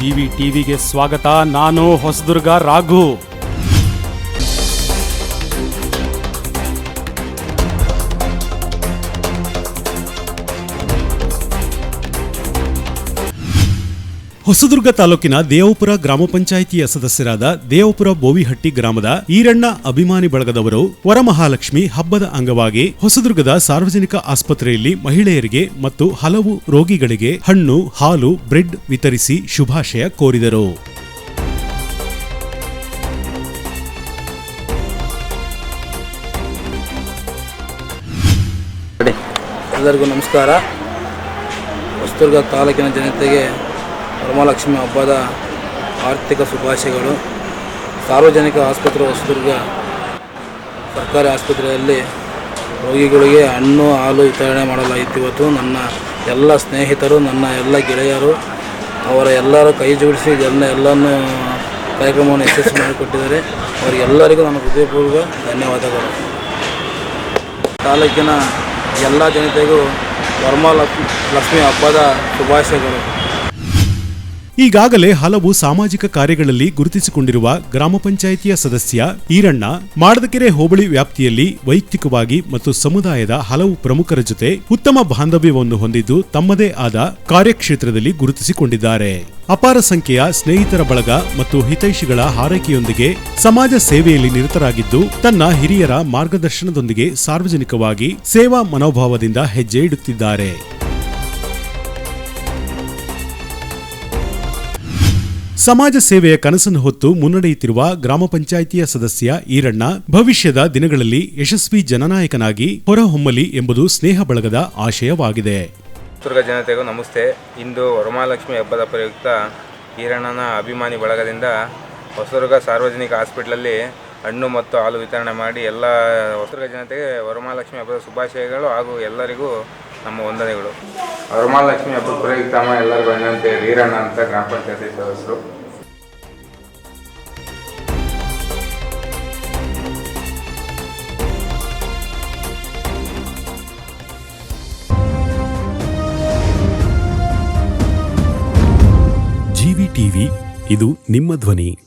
GV ಟಿವಿಗೆ ಸ್ವಾಗತ. ನಾನು ಹೊಸದುರ್ಗ ರಾಘು. ಹೊಸದುರ್ಗ ತಾಲೂಕಿನ ದೇವಪುರ ಗ್ರಾಮ ಪಂಚಾಯಿತಿಯ ಸದಸ್ಯರಾದ ದೇವಪುರ ಬೋವಿಹಟ್ಟಿ ಗ್ರಾಮದ ಈರಣ್ಣ ಅಭಿಮಾನಿ ಬಳಗದವರು ವರಮಹಾಲಕ್ಷ್ಮಿ ಹಬ್ಬದ ಅಂಗವಾಗಿ ಹೊಸದುರ್ಗದ ಸಾರ್ವಜನಿಕ ಆಸ್ಪತ್ರೆಯಲ್ಲಿ ಮಹಿಳೆಯರಿಗೆ ಮತ್ತು ಹಲವು ರೋಗಿಗಳಿಗೆ ಹಣ್ಣು, ಹಾಲು, ಬ್ರೆಡ್ ವಿತರಿಸಿ ಶುಭಾಶಯ ಕೋರಿದರು. ಎಲ್ಲರಿಗೂ ನಮಸ್ಕಾರ. ಹೊಸದುರ್ಗ ತಾಲೂಕಿನ ಜನತೆಗೆ ವರಮಹಾಲಕ್ಷ್ಮಿ ಹಬ್ಬದ ಆರ್ಥಿಕ ಶುಭಾಶಯಗಳು. ಸಾರ್ವಜನಿಕ ಆಸ್ಪತ್ರೆ ಹೊಸದುರ್ಗ ಸರ್ಕಾರಿ ಆಸ್ಪತ್ರೆಯಲ್ಲಿ ರೋಗಿಗಳಿಗೆ ಹಣ್ಣು, ಹಾಲು ವಿತರಣೆ ಮಾಡಲಾಯಿತು. ಇವತ್ತು ನನ್ನ ಎಲ್ಲ ಸ್ನೇಹಿತರು, ನನ್ನ ಎಲ್ಲ ಗೆಳೆಯರು, ಅವರ ಎಲ್ಲರ ಕೈ ಜೋಡಿಸಿ ಎಲ್ಲ ಎಲ್ಲನೂ ಕಾರ್ಯಕ್ರಮವನ್ನು ಯಶಸ್ವಿ ಮಾಡಿಕೊಟ್ಟಿದ್ದಾರೆ. ಅವರಿಗೆಲ್ಲರಿಗೂ ನನ್ನ ಹೃದಯಪೂರ್ವಕ ಧನ್ಯವಾದಗಳು. ತಾಲೂಕಿನ ಎಲ್ಲ ಜನತೆಗೂ ವರಮಹಾಲಕ್ಷ್ಮಿ ಲಕ್ಷ್ಮಿ ಹಬ್ಬದ ಶುಭಾಶಯಗಳು. ಈಗಾಗಲೇ ಹಲವು ಸಾಮಾಜಿಕ ಕಾರ್ಯಗಳಲ್ಲಿ ಗುರುತಿಸಿಕೊಂಡಿರುವ ಗ್ರಾಮ ಪಂಚಾಯಿತಿಯ ಸದಸ್ಯ ಈರಣ್ಣ, ಮಾಡದಕೆರೆ ಹೋಬಳಿ ವ್ಯಾಪ್ತಿಯಲ್ಲಿ ವೈಯಕ್ತಿಕವಾಗಿ ಮತ್ತು ಸಮುದಾಯದ ಹಲವು ಪ್ರಮುಖರ ಜೊತೆ ಉತ್ತಮ ಬಾಂಧವ್ಯವನ್ನು ಹೊಂದಿದ್ದು ತಮ್ಮದೇ ಆದ ಕಾರ್ಯಕ್ಷೇತ್ರದಲ್ಲಿ ಗುರುತಿಸಿಕೊಂಡಿದ್ದಾರೆ. ಅಪಾರ ಸಂಖ್ಯೆಯ ಸ್ನೇಹಿತರ ಬಳಗ ಮತ್ತು ಹಿತೈಷಿಗಳ ಹಾರೈಕೆಯೊಂದಿಗೆ ಸಮಾಜ ಸೇವೆಯಲ್ಲಿ ನಿರತರಾಗಿದ್ದು, ತನ್ನ ಹಿರಿಯರ ಮಾರ್ಗದರ್ಶನದೊಂದಿಗೆ ಸಾರ್ವಜನಿಕವಾಗಿ ಸೇವಾ ಮನೋಭಾವದಿಂದ ಹೆಜ್ಜೆ ಇಡುತ್ತಿದ್ದಾರೆ. ಸಮಾಜ ಸೇವೆಯ ಕನಸನ್ನು ಹೊತ್ತು ಮುನ್ನಡೆಯುತ್ತಿರುವ ಗ್ರಾಮ ಪಂಚಾಯಿತಿಯ ಸದಸ್ಯ ಈರಣ್ಣ, ಭವಿಷ್ಯದ ದಿನಗಳಲ್ಲಿ ಯಶಸ್ವಿ ಜನನಾಯಕನಾಗಿ ಹೊರಹೊಮ್ಮಲಿ ಎಂಬುದು ಸ್ನೇಹ ಬಳಗದ ಆಶಯವಾಗಿದೆ. ಚಿತ್ರದುರ್ಗ ಜನತೆಗೂ ನಮಸ್ತೆ. ಇಂದು ವರಮಹಾಲಕ್ಷ್ಮಿ ಹಬ್ಬದ ಪ್ರಯುಕ್ತ ಈರಣ್ಣನ ಅಭಿಮಾನಿ ಬಳಗದಿಂದ ಹೊಸದುರ್ಗ ಸಾರ್ವಜನಿಕ ಹಾಸ್ಪಿಟ್ಲಲ್ಲಿ ಹಣ್ಣು ಮತ್ತು ಹಾಲು ವಿತರಣೆ ಮಾಡಿ ಎಲ್ಲ ಹೊಸದುರ್ಗ ಜನತೆಗೆ ವರಮಹಾಲಕ್ಷ್ಮಿ ಹಬ್ಬದ ಶುಭಾಶಯಗಳು ಹಾಗೂ ಎಲ್ಲರಿಗೂ ನಮ್ಮ ವಂದನೆಗಳು. ವರಮಹಾಲಕ್ಷ್ಮಿ ಹಬ್ಬ ಪ್ರಯುಕ್ತ ಎಲ್ಲರಿಗೂ ವಿನಂತಿ ವೀರಣ್ಣ ಅಂತ ಗ್ರಾಮ ಪಂಚಾಯತಿ ಸದಸ್ಯರು. ಜಿವಿ ಟಿವಿ ಇದು ನಿಮ್ಮ ಧ್ವನಿ.